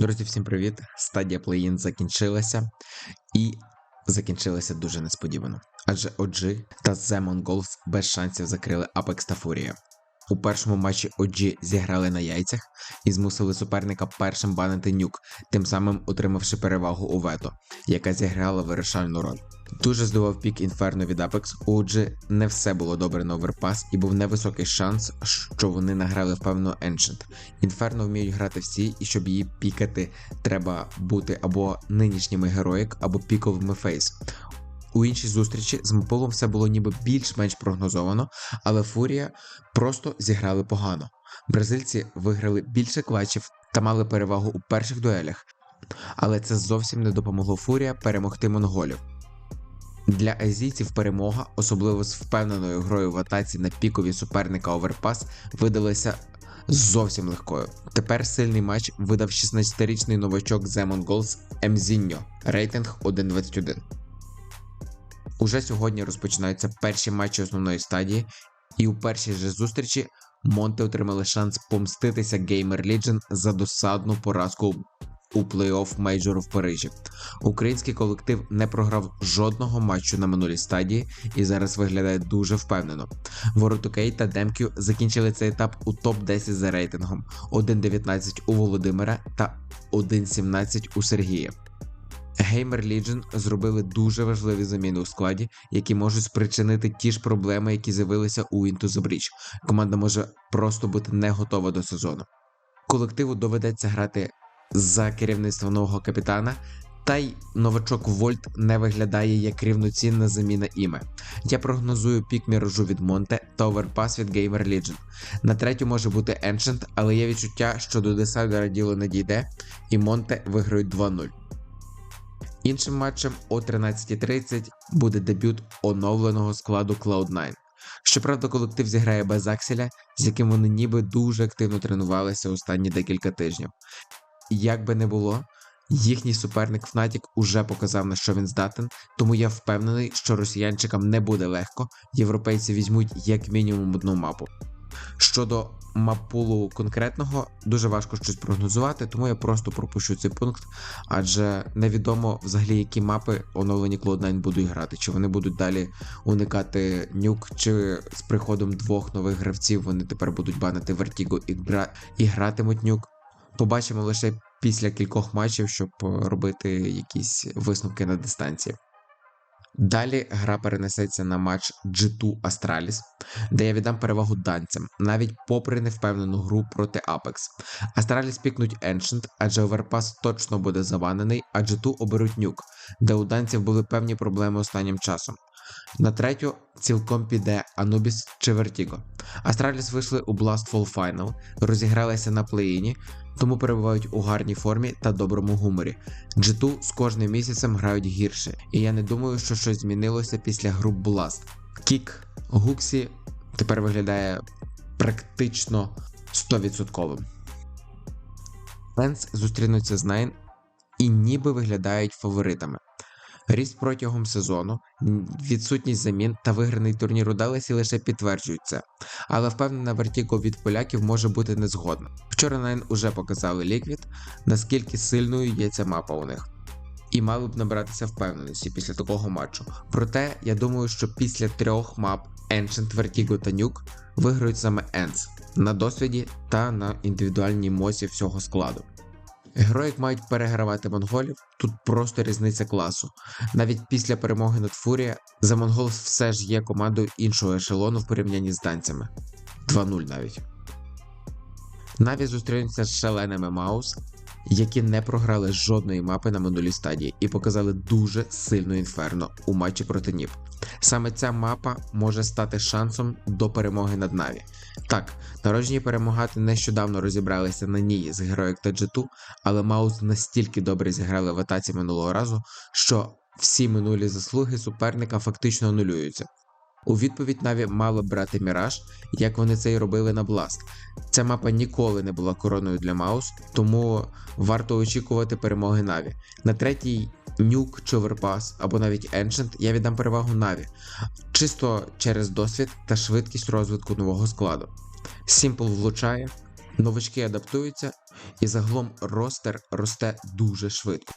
Друзі, всім привіт! Стадія плей-ін закінчилася і закінчилася дуже несподівано. Адже OG та The Mongols без шансів закрили Apex та Фурія. У першому матчі OG зіграли на яйцях і змусили суперника першим банити нюк, тим самим отримавши перевагу у вето, яка зіграла вирішальну роль. Дуже здивував пік інферно від Apex, у OG не все було добре на оверпас, і був невисокий шанс, що вони награли впевнено Ancient. Інферно вміють грати всі, і щоб її пікати, треба бути або нинішніми героїк, або піковими фейс. У іншій зустрічі з Мполом все було ніби більш-менш прогнозовано, але Фурія просто зіграли погано. Бразильці виграли більше клатчів та мали перевагу у перших дуелях, але це зовсім не допомогло Фурія перемогти монголів. Для азійців перемога, особливо з впевненою грою в атаці на пікові суперника Оверпас, видалася зовсім легкою. Тепер сильний матч видав 16-річний новачок The Mongols Мзіньо, рейтинг 1.21. Уже сьогодні розпочинаються перші матчі основної стадії, і у першій же зустрічі Монте отримали шанс помститися Gamer Legion за досадну поразку у плей-офф мейджору в Парижі. Український колектив не програв жодного матчу на минулій стадії і зараз виглядає дуже впевнено. Воротокей та Демкю закінчили цей етап у топ-10 за рейтингом: 1.19 у Володимира та 1.17 у Сергія. Gamer Legion зробили дуже важливі заміни у складі, які можуть спричинити ті ж проблеми, які з'явилися у Into the Breach. Команда може просто бути не готова до сезону. Колективу доведеться грати за керівництво нового капітана, та й новачок Вольт не виглядає як рівноцінна заміна іме. Я прогнозую пік міражу від Монте та оверпас від Gamer Legion. На третю може бути Ancient, але є відчуття, що до десайдера діло не дійде, і Монте виграють 2-0. Іншим матчем о 13.30 буде дебют оновленого складу Cloud9. Щоправда, колектив зіграє без Акселя, з яким вони ніби дуже активно тренувалися останні декілька тижнів. Як би не було, їхній суперник Fnatic уже показав на що він здатен, тому я впевнений, що росіянчикам не буде легко, європейці візьмуть як мінімум одну мапу. Щодо мапулу конкретного, дуже важко щось прогнозувати, тому я просто пропущу цей пункт, адже невідомо взагалі, які мапи оновлені Cloud9 будуть грати, чи вони будуть далі уникати нюк, чи з приходом двох нових гравців вони тепер будуть банити Vertigo і, гра... і гратимуть нюк. Побачимо лише після кількох матчів, щоб робити якісь висновки на дистанції. Далі гра перенесеться на матч G2 Astralis, де я віддам перевагу данцям, навіть попри невпевнену гру проти Apex. Astralis пікнуть Ancient, адже Overpass точно буде заванений, а G2 оберуть нюк, де у данців були певні проблеми останнім часом. На третю цілком піде Anubis чи Vertigo. Astralis вийшли у Blastfall Final, розігралися на плей-іні, тому перебувають у гарній формі та доброму гуморі. G2 з кожним місяцем грають гірше, і я не думаю, що щось змінилося після груп Blast. Кік Гуксі тепер виглядає практично 100%. Фенс зустрінуться з Nine і ніби виглядають фаворитами. Ріст протягом сезону, відсутність замін та виграний турнір у Далесі лише підтверджують але впевнена Вертіго від поляків може бути незгодна. Вчора Найн уже показали Ліквід, наскільки сильною є ця мапа у них. І мали б набратися впевненості після такого матчу. Проте я думаю, що після трьох мап Ancient, Vertigo та Nuke виграють саме Ends на досвіді та на індивідуальній мосі всього складу. Героїк мають перегравати монголів, тут просто різниця класу. Навіть після перемоги над Фурія за монгол все ж є командою іншого ешелону в порівнянні з данцями 2-0 навіть. Наві зустрінуться з шаленими Маус, які не програли жодної мапи на минулій стадії і показали дуже сильну інферно у матчі проти Ніп. Саме ця мапа може стати шансом до перемоги над Наві. Так, народжені перемагати нещодавно розібралися на ній з героїк та G2, але Маус настільки добре зіграли в атаці минулого разу, що всі минулі заслуги суперника фактично анулюються. У відповідь Наві мали брати Міраж, як вони це й робили на Blast. Ця мапа ніколи не була короною для Маус, тому варто очікувати перемоги Наві. На третій Нюк Overpass або навіть Ancient я віддам перевагу Наві, чисто через досвід та швидкість розвитку нового складу. Simple влучає, Новачки адаптуються, і загалом ростер росте дуже швидко.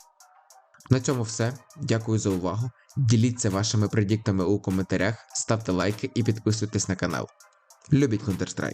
На цьому все. Дякую за увагу. Діліться вашими предіктами у коментарях, ставте лайки і підписуйтесь на канал. Любіть Counter-Strike!